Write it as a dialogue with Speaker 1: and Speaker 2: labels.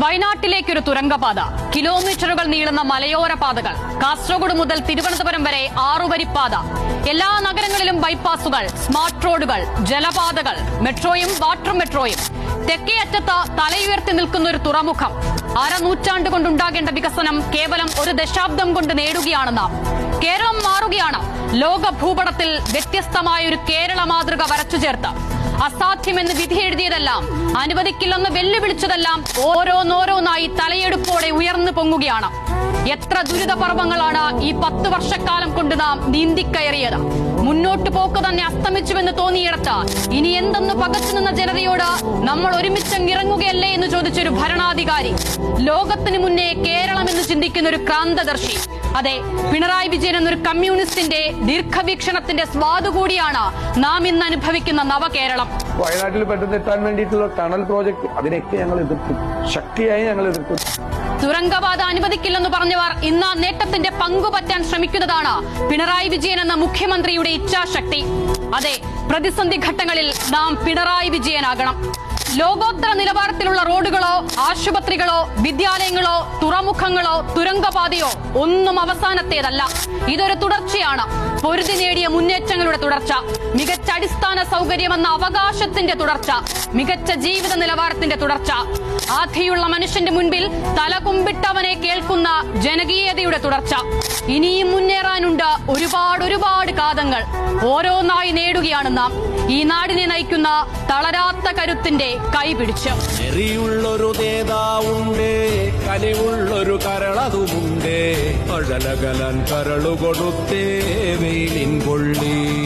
Speaker 1: വയനാട്ടിലേക്കൊരു തുരങ്കപാത. കിലോമീറ്ററുകൾ നീളുന്ന മലയോര പാതകൾ. കാസർഗോഡ് മുതൽ തിരുവനന്തപുരം വരെ ആറുവരിപ്പാത. എല്ലാ നഗരങ്ങളിലും ബൈപ്പാസുകൾ സ്മാർട്ട് റോഡുകൾ ജലപാതകൾ മെട്രോയും വാട്ടർ മെട്രോയും. തെക്കേ അറ്റത്ത് തലയുയർത്തി നിൽക്കുന്ന ഒരു തുറമുഖം. അരനൂറ്റാണ്ട് കൊണ്ടുണ്ടാകേണ്ട വികസനം കേവലം ഒരു ദശാബ്ദം കൊണ്ട് നേടുകയാണെന്ന് കേരളം മാറുകയാണ്. ലോക ഭൂപടത്തിൽ വ്യത്യസ്തമായ ഒരു കേരള മാതൃക വരച്ചു ചേർത്ത്. അസാധ്യമെന്ന് വിധി എഴുതിയതെല്ലാം അനുവദിക്കില്ലെന്ന് വെല്ലുവിളിച്ചതെല്ലാം ഓരോന്നോരോന്നായി തലയെടുപ്പോടെ ഉയർന്നു പൊങ്ങുകയാണ്. എത്ര ദുരിതപർവങ്ങളാണ് ഈ പത്ത് വർഷക്കാലം കൊണ്ട് നാം നീന്തിക്കയറിയത്? മുന്നോട്ട് പോക്ക് തന്നെ അസ്തമിച്ചുവെന്ന് തോന്നിയിടത്ത്. ഇനി എന്തെന്ന് പകച്ചു നിന്ന ജനതയോട് നമ്മൾ ഒരുമിച്ചങ്ങിറങ്ങുകയല്ലേ എന്ന് ചോദിച്ചൊരു ഭരണാധികാരി. ലോകത്തിന് മുന്നേ കേരളം എന്ന് ചിന്തിക്കുന്ന ഒരു ക്രാന്തദർശി. അതെ പിണറായി വിജയൻ എന്നൊരു കമ്മ്യൂണിസ്റ്റിന്റെ ദീർഘവീക്ഷണത്തിന്റെ സ്വാദ് കൂടിയാണ് നാം ഇന്ന് അനുഭവിക്കുന്ന നവകേരളം.
Speaker 2: വയനാട്ടിൽ പെട്ടെന്ന് എത്താൻ വേണ്ടിയിട്ടുള്ള ടണൽ പ്രോജക്ട് അതിനൊക്കെ ഞങ്ങൾ എതിർക്കും. ശക്തിയായി ഞങ്ങൾ എതിർക്കും.
Speaker 1: തുരങ്കപാത അനുവദിക്കില്ലെന്ന് പറഞ്ഞവർ ഇന്ന് നേട്ടത്തിന്റെ പങ്കുപറ്റാൻ ശ്രമിക്കുന്നതാണ് പിണറായി വിജയൻ എന്ന മുഖ്യമന്ത്രിയുടെ ഇച്ഛാശക്തി. അതെ പ്രതിസന്ധി ഘട്ടങ്ങളിൽ നാം പിണറായി വിജയനാകണം. ലോകോത്തര റോഡുകളോ ആശുപത്രികളോ വിദ്യാലയങ്ങളോ തുറമുഖങ്ങളോ തുരങ്കപാതയോ ഒന്നും അവസാനത്തേതല്ല. ഇതൊരു തുടർച്ചയാണ്. പൊരുതി നേടിയ മുന്നേറ്റങ്ങളുടെ തുടർച്ച. മികച്ച അടിസ്ഥാന സൗകര്യമെന്ന അവകാശത്തിന്റെ തുടർച്ച. മികച്ച ജീവിത നിലവാരത്തിന്റെ തുടർച്ച. ആധിയുള്ള മനുഷ്യന്റെ മുൻപിൽ തലകുമ്പിട്ടവനെ കേൾക്കുന്ന ജനകീയതയുടെ തുടർച്ച. ഇനിയും മുന്നേറാനുണ്ട് ഒരുപാട് ഒരുപാട് കാതങ്ങൾ ഓരോന്നായി നേടുകയാണ് നാം. ഈ നാടിനെ നയിക്കുന്ന തളരാത്ത കരുത്തിന്റെ കൈപിടിച്ച്.
Speaker 3: എറിയുള്ളൊരു നേതാവുണ്ട് കനിവുള്ളൊരു കരളതുമുണ്ട്. അഴലകലൻ കരളുകൊടുത്തേ വെയിലിൻ കൊള്ളി.